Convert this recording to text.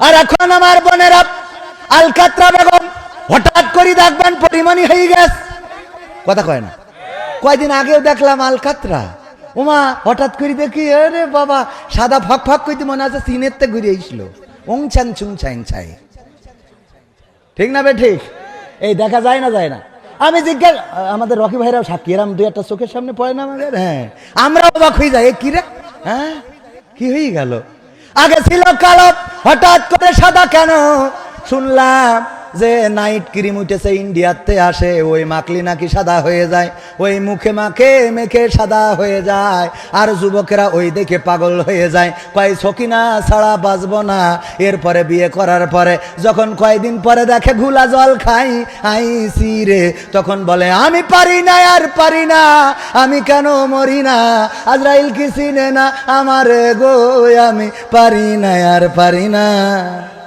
আর এখন আমার বোনেরা, আলকাত্রা বেগম, হঠাৎ করে দেখবেন পরিমণি হয়ে গেছে। কথা কয় না। কয়দিন আগেও দেখলাম আলকাত্রা। ওমা হঠাৎ করে দেখি, আরে বাবা, সাদা ফক ফক কইতে মনে আছে সিনের তে ঘুরে আইছিল ওং ছান ছুং ছাইং ছাই। ঠিক না বে ঠিক? এই দেখা যায় না যায় না। আমি জিজ্ঞাসা, আমাদের রকি ভাইরাও সাক্ষী, এরম দুই একটা চোখের সামনে পড়ে না আমাদের? হ্যাঁ। আমরা অবাক হয়ে যাই, এ কি রে? হ্যাঁ? কি হয়ে গেল? আগে ছিল কালো হঠাৎ করে সাদা কেন? শুনলাম যে নাইট ক্রিম উঠেছে ইন্ডিয়াতে আসে, ওই মাকলি নাকি সাদা হয়ে যায়, ওই মুখে মাখে মেখে সাদা হয়ে যায়, আর যুবকেরা ওই দেখে পাগল হয়ে যায়। কয়, সকিনা, ছাড়া বাঁচবো না। এরপরে বিয়ে করার পরে যখন কয়দিন পরে দেখে ঘুলা জল খাই আইসি রে। তখন বলে, আমি পারি না, আর পারি না। আমি কেন মরি না? আজরাইল কি চিনে না আমার গো? আমি পারি না, আর পারি না।